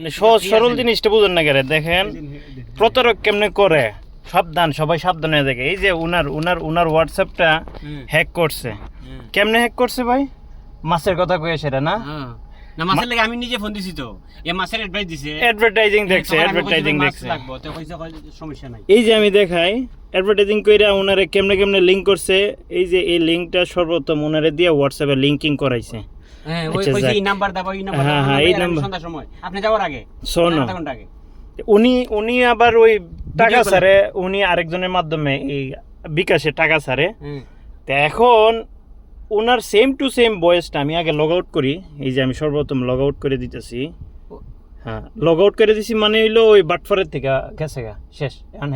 মানে সহজ সরল জিনিসটা বুঝেন না কেন? দেখেন প্রতারক কেমনে করে? সাবধান সবাই সাবধান হয়ে থাকে এই যে উনার উনার উনার হোয়াটসঅ্যাপটা হ্যাক করছে। কেমনে হ্যাক করছে ভাই? মাছের কথা কয়ে সেটা না? হ্যাঁ। না মাছের লাগে আমি নিজে ফোন দিছি তো। এ মাছের অ্যাডভাইস দিছে। অ্যাডভার্টাইজিং দেখছে অ্যাডভার্টাইজিং দেখছে। তো কইছে সমস্যা নাই। এই যে আমি দেখাই অ্যাডভার্টাইজিং কইরা ওনারে কেমনে কেমনে লিংক করছে? এই যে এই লিংকটা সর্বপ্রথম ওনারে দিয়ে হোয়াটসঅ্যাপে লিংকিং করাইছে। হ্যাঁ ওই কইছে যাক। এই নাম্বার দাও এই নাম্বার হ্যাঁ, হ্যাঁ, এই নাম্বার- সন্ধ্যার সময়। আপনি যাওয়ার আগে শোনো। ঘণ্টা আগে। উনি উনি আবার ওই টাকা করে। উনি আরেকজনের মাধ্যমে এই বিকাশে টাকা সারে এখন ওনার সেম টু সেম বয়েসটা আমি আগে লগ আউট করি। এই যে আমি সর্বপ্রথম লগ আউট করে দিতেছি। হ্যাঁ লগ আউট করে দিছি মানে হইল ওই বাটফারের থেকে গেছে গা শেষ। এখন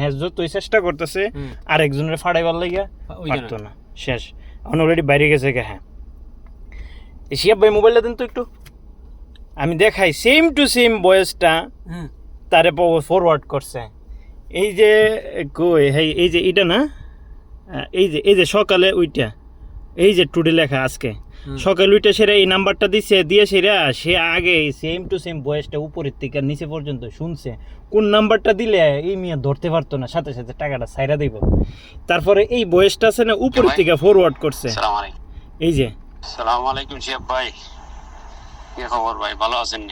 চেষ্টা করতেছে। আরেকজনের ফাড়াইবার লাগিয়া পারতো না। শেষ। এখন অলরেডি বাইরে গেছে গা হ্যাঁ। শিয়াব ভাই মোবাইলটা দেন তো একটু। আমি দেখাই সেম টু সেম বয়েসটা হ্যাঁ তারে ফরওয়ার্ড করছে। এই যে কই হেই এই যে এটা না? এই যে এই যে সকালে ওইটা। এই যে টুডে লেখা আজকে। সকালে ওইটা সেরা এই নাম্বারটা দিছে দিয়ে সেরা সে আগে সেম টু সেম বয়সটা উপরের থেকে নিচে পর্যন্ত শুনছে। কোন নাম্বারটা দিলে এই মেয়ে ধরতে পারতো না সাথে সাথে টাকাটা সাইরা দিব। তারপরে এই বয়সটা আছে না উপরের থেকে ফরওয়ার্ড করছে। এই যে সালাম আলাইকুম শিয়াব ভাই। কি খবর ভাই? ভালো আছেন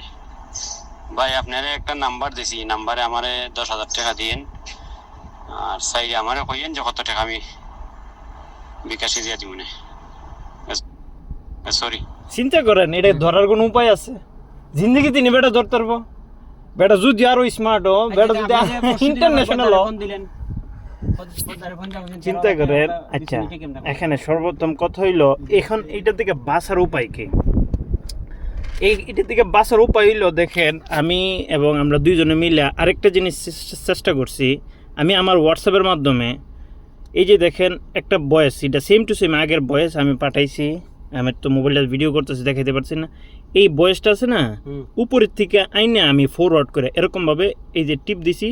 ভাই আপনারে একটা নাম্বার দিছি। নাম্বারে আমারে দশ হাজার টাকা দিয়েন। আর সাই আমারে কইয়েন যে কত টাকা আমি বিকাশে দিয়া দিব সরি চিন্তা করেন এটা ধরার কোনো উপায় আছে? জিন্দগি তিনি বেটা ধরতে পারব? বেটা যদি আরও স্মার্ট হো বেটা যদি ইন্টারন্যাশনাল হো চিন্তা করেন আচ্ছা এখানে সর্বোত্তম কথা হইল এখন এইটা থেকে বাঁচার উপায় কি? এই এটা থেকে বাঁচার উপায় হইল দেখেন আমি এবং আমরা দুইজনে মিলে আরেকটা জিনিস চেষ্টা করছি। আমি আমার হোয়াটসঅ্যাপের মাধ্যমে এই যে দেখেন একটা বয়েস এটা সেম টু সেম আগের বয়েস আমি পাঠাইছি আমি তো মোবাইলটা ভিডিও করতেছি দেখাইতে পারছি না। এই বয়েসটা আছে না উপরের থেকে আইনে আমি ফরওয়ার্ড করে এরকমভাবে এই যে টিপ দিছি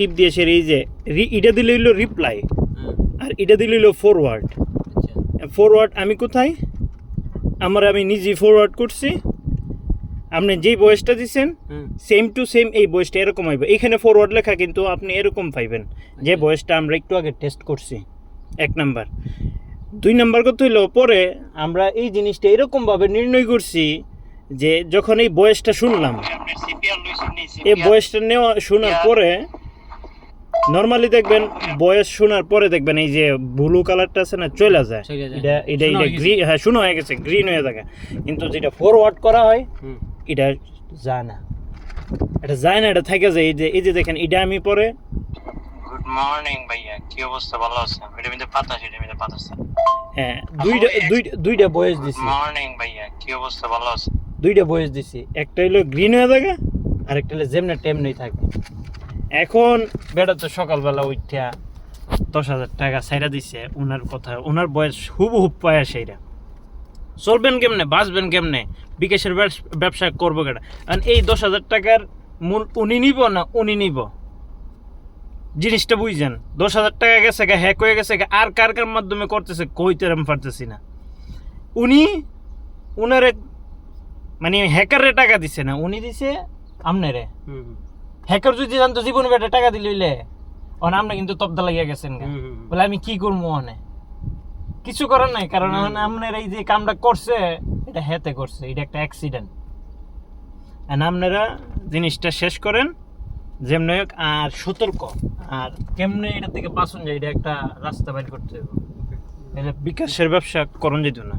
টিপ দিয়ে সে এই যে রি- এটা দিলে হইল রিপ্লাই আর এটা দিলে হইল ফরওয়ার্ড ফরওয়ার্ড আমি কোথায়? আমার আমি নিজেই ফরওয়ার্ড করছি। আপনি যেই বয়সটা দিচ্ছেন সেম টু সেম এই বয়সটা এরকম হইবে। এখানে ফরওয়ার্ড লেখা কিন্তু আপনি এরকম পাইবেন। যে বয়সটা আমরা একটু আগে টেস্ট করছি। এক নাম্বার দুই নাম্বার কথা হইল পরে আমরা এই জিনিসটা এরকমভাবে নির্ণয় করছি যে যখন এই বয়সটা শুনলাম এই বয়সটা নেওয়া শোনার পরে নর্মালি দেখবেন বয়স শোনার পরে দেখবেন এই যে ব্লু কালারটা আছে না চলে যায়। এটা এটা এটা গ্রিন হ্যাঁ শোনা হয়ে গেছে গ্রিন হয়ে থাকে। কিন্তু যেটা ফরওয়ার্ড করা হয় এটা যায় না। এটা যায় না এটা থাকে যায়। এই যে এই যে দেখেন এটা আমি পরে গুড মর্নিং ভাইয়া। কি অবস্থা? ভালো আছেন? এটা মধ্যে পাতা সেটা মধ্যে পাতা হ্যাঁ দুইটা দুইটা দুইটা বয়স দিছি। মর্নিং ভাইয়া। কি অবস্থা? ভালো আছেন? দুইটা বয়স দিছি। একটা হলো গ্রিন হয়ে থাকে আর একটা হলো যেমনে টেমনেই থাকে। এখন বেটা তো সকালবেলা উঠা দশ হাজার টাকা সাইরা দিছে ওনার কথা ওনার বয়স হুব হুব পায়া সেইরা চলবেন কেমনে বাঁচবেন কেমনে? বিকাশের ব্যবস- করব কেটা কারণ এই দশ হাজার টাকার মূল উনি নিব না উনি নিব? জিনিসটা বুঝছেন? দশ হাজার টাকা গেছে গা হ্যাক হয়ে গেছে আর কার কার মাধ্যমে করতেছে কইতে আমি পারতেছি না। উনি উনারে মানে হ্যাকারে টাকা দিছে না উনি দিছে আমনেরে। হ্যাকার যদি জানতো জীবন বেটা টাকা দিলে অন আমরা কিন্তু তবদা লাগিয়া গেছেন বলে আমি কি করব অনে কিছু করার নাই কারণ আপনার এই যে কামটা করছে এটা হেতে করছে এটা একটা অ্যাক্সিডেন্ট আপনারা জিনিসটা শেষ করেন যেমনি হোক আর সতর্ক। আর কেমনে এটা থেকে বাঁচুন যায় এটা একটা রাস্তা বাইর করতে হবে। এটা বিকাশের ব্যবসা করণ যেত না।